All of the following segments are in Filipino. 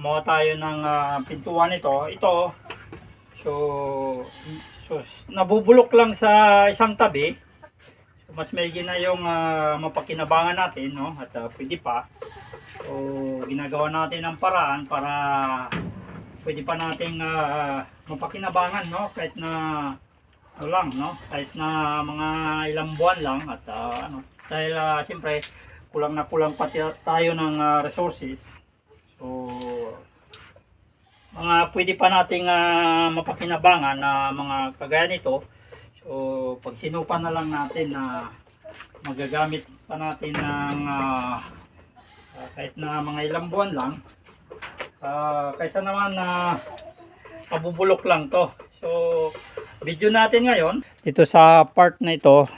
gumawa tayo ng ah, pintuan ito. Ito, so, so, nabubulok lang sa isang tabi. So, mas may na yung ah, mapakinabangan natin, no? At ah, pwede pa. So, ginagawa natin ang paraan para pwede pa nating ah, mapakinabangan, no? Kahit na ano lang, no? Kahit na mga ilang buwan lang at ah, ano, dahil ah, siyempre kulang na kulang pati tayo ng ah, resources. So, mga pwede pa nating ah, mapakinabangan na mga kagaya nito. So, pag sinupan na lang natin na magagamit pa natin ng ah, kahit na mga ilang buwan lang. Ah, kaysa naman na mabubulok lang to. So, video natin ngayon. Ito sa part na ito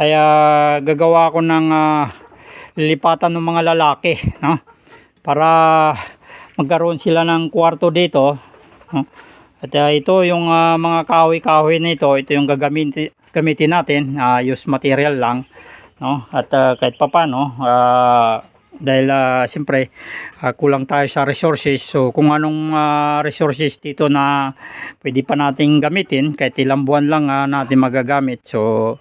ay ah, gagawa ko ng ah, lilipatan ng mga lalaki, no? Para magkaroon sila ng kwarto dito? At ah, ito yung ah, mga kahoy-kahoy na ito, yung gagamitin gamitin natin, ah, use material lang, no? At ah, kahit papaano, ah, dahil ah, siyempre ah, kulang tayo sa resources. So kung anong ah, resources dito na pwede pa nating gamitin kahit ilang buwan lang ah, natin magagamit. So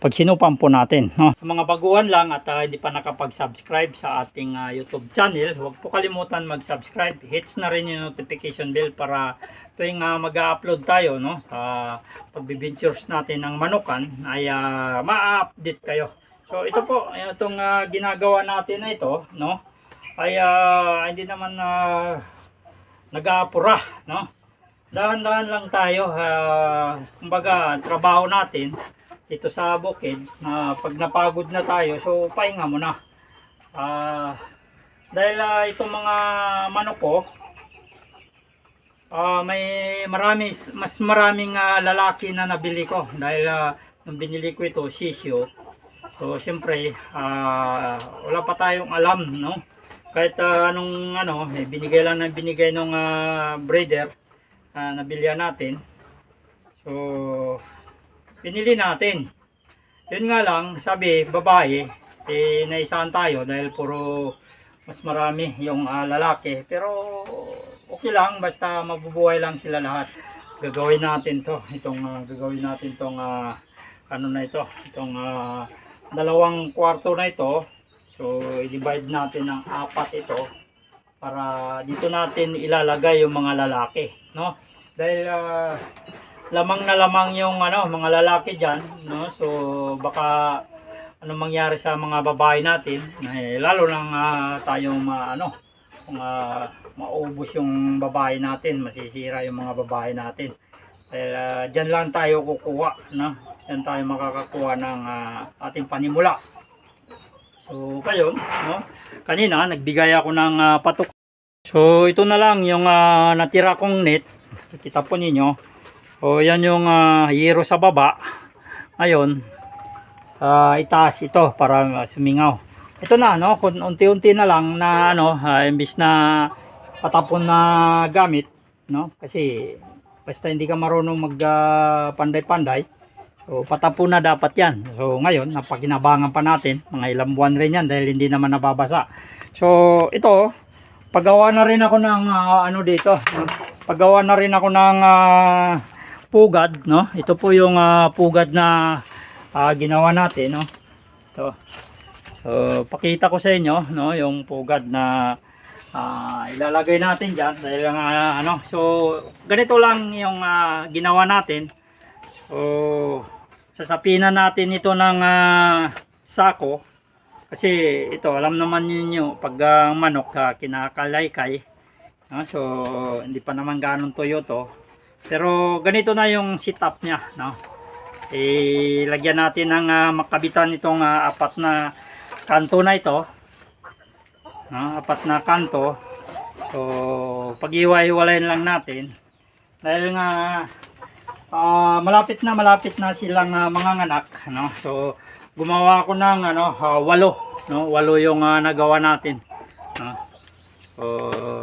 pag sinupan po natin no? sa mga baguhan lang at ah, hindi pa nakapag-subscribe sa ating ah, YouTube channel huwag po kalimutan mag-subscribe hits na rin yung notification bell para tuwing uh, mag-upload tayo no sa pagbibintures natin ng manukan ay ah, ma-update kayo So ito po, itong ah, ginagawa natin na ito, no? Ay ah, hindi naman na nag-aapura, no? Dahan-dahan lang tayo, ah, kumbaga trabaho natin dito sa bukid na pag napagod na tayo, so pahinga muna. Ah, dahil ah, itong mga manok ko, ah, may marami, mas maraming ah, lalaki na nabili ko dahil ah, nung binili ko ito, sisyo, So, siyempre, ah, wala pa tayong alam, no? Kahit ah, anong ano, eh, binigay lang ng binigay ng breeder na nabilihan natin. So, pinili natin. Yun nga lang, sabi, babae, eh, naisahan tayo dahil puro mas marami yung ah, lalaki. Pero, okay lang, basta mabubuhay lang sila lahat. Gagawin natin to, itong ah, gagawin natin tong ah, ano na ito, itong ah, dalawang kwarto na ito. So, i-divide natin ng apat ito para dito natin ilalagay yung mga lalaki, no? Dahil ah, lamang na lamang yung ano, mga lalaki diyan, no? So, baka ano mangyari sa mga babae natin, eh, lalo lang ah, tayong ma, ano, kung ah, maubos yung babae natin, masisira yung mga babae natin. Dahil ah, dyan lang tayo kukuha, no? Diyan tayo makakakuha ng ah, ating panimula. So, kayo, no? Kanina, nagbigay ako ng ah, patok. So, ito na lang yung ah, natira kong net. Kita po ninyo. O, yan yung ah, hero sa baba. Ngayon, sa itaas ito para ah, sumingaw. Ito na, no? Unti-unti na lang na, ano, ah, imbis na patapon na gamit, no? Kasi, basta hindi ka marunong mag panday-panday, So, patapon na dapat yan. So, ngayon, napakinabangan pa natin. Mga ilang buwan rin yan dahil hindi naman nababasa. So, ito, paggawa na rin ako ng ah, ano dito. Paggawa na rin ako ng ah, pugad, no? Ito po yung ah, pugad na ah, ginawa natin, no? Ito. So, pakita ko sa inyo, no? Yung pugad na ah, ilalagay natin dyan. Dahil nga, ano, so, ganito lang yung ah, ginawa natin. So, sasapinan natin ito ng ah, sako. Kasi ito, alam naman ninyo, pag ang manok uh, kinakalaykay, no? so hindi pa naman ganun tuyo to. Pero ganito na yung setup niya. No? Ilagyan natin ng ah, makabitan itong ah, apat na kanto na ito. No? Apat na kanto. So, pag-iwa-iwalayin lang natin. Dahil nga, Ah, malapit na malapit na silang uh, mga anak, no. So gumawa ako ng ano, ah, walo, no. Walo yung ah, nagawa natin. No? So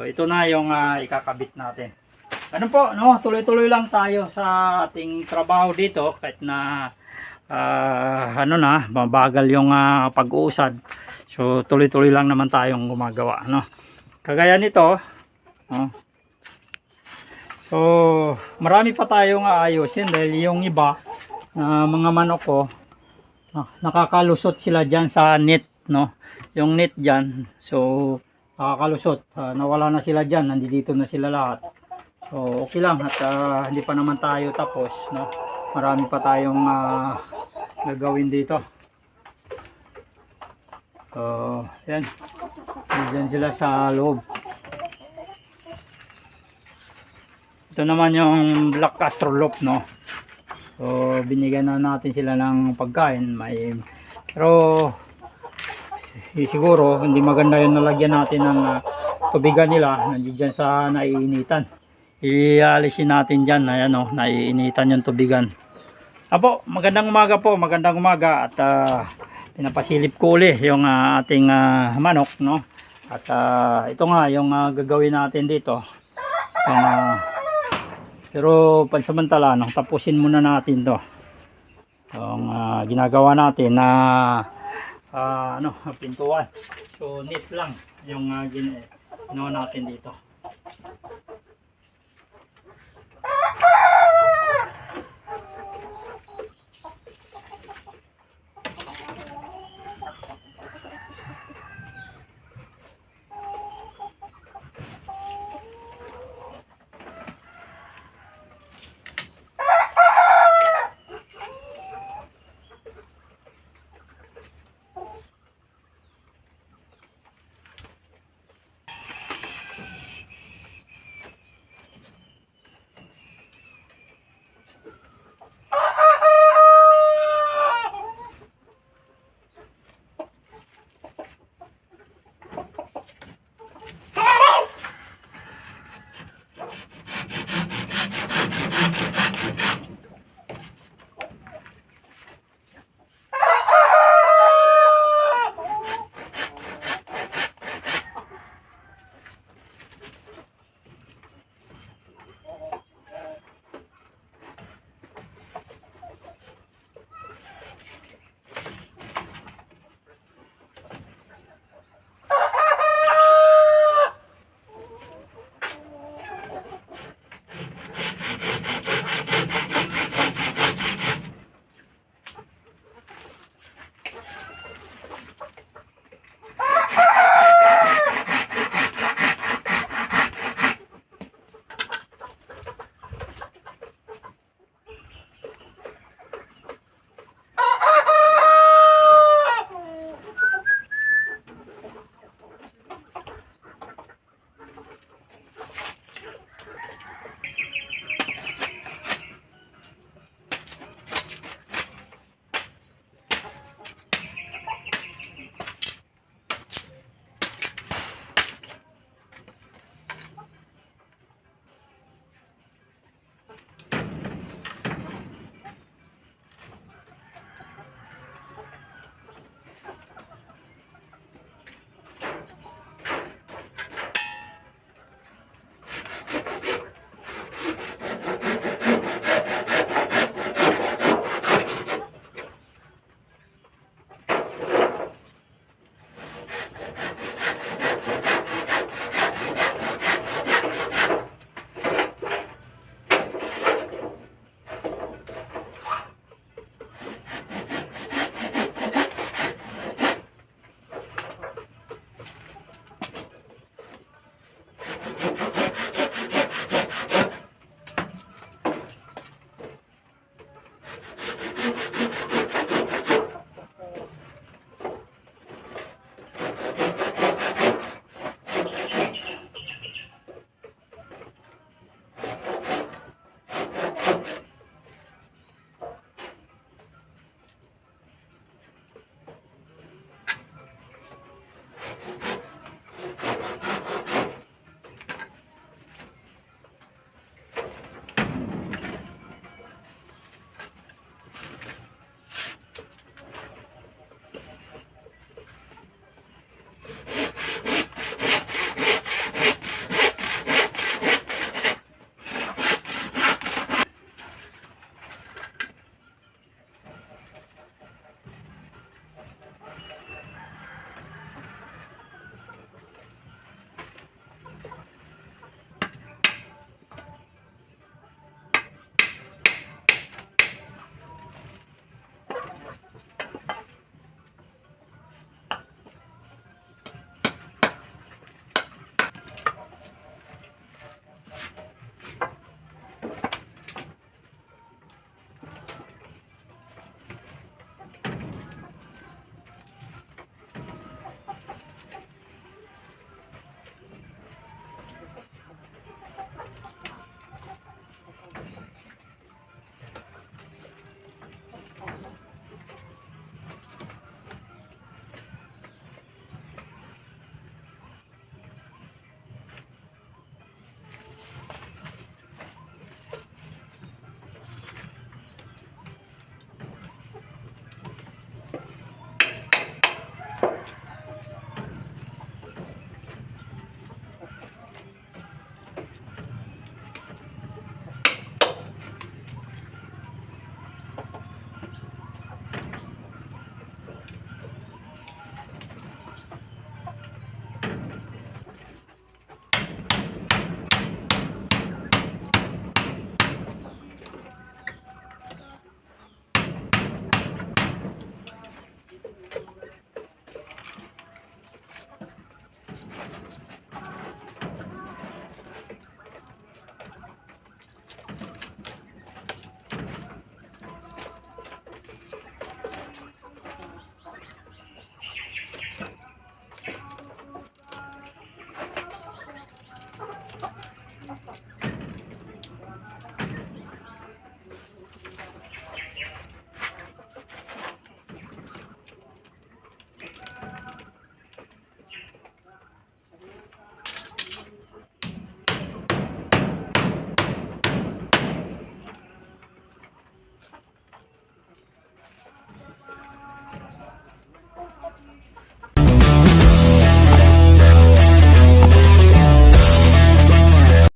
ito na yung ah, ikakabit natin. Ano po, no, tuloy-tuloy lang tayo sa ating trabaho dito kahit na ah, ano na, mabagal yung ah, pag-uusad. So tuloy-tuloy lang naman tayong gumagawa, no. Kagaya nito, no? So, marami pa tayong aayusin dahil yung iba na mga manok ko ah, nakakalusot sila diyan sa net, no? Yung net diyan. So, nakakalusot. Ah, nawala na sila diyan, nandito na sila lahat. So, okay lang at ah, hindi pa naman tayo tapos, no? Marami pa tayong ah, gagawin dito. So, yan. Diyan sila sa loob. Ito naman yung Black Astrolop, no? So, binigyan na natin sila ng pagkain. May, pero, si- siguro, hindi maganda yung nalagyan natin ng ah, tubigan nila. Nandiyan sa naiinitan. Ialisin natin dyan. Ayan, no? Naiinitan yung tubigan. Apo, magandang umaga po. Magandang umaga. At, ah, pinapasilip ko uli yung ah, ating ah, manok, no? At ah, ito nga yung ah, gagawin natin dito. Yung, ah, pero pansamantala, no, tapusin muna natin to. Yung ah, ginagawa natin na ah, ano, pintuan. So, neat lang yung uh, gin ginawa natin dito.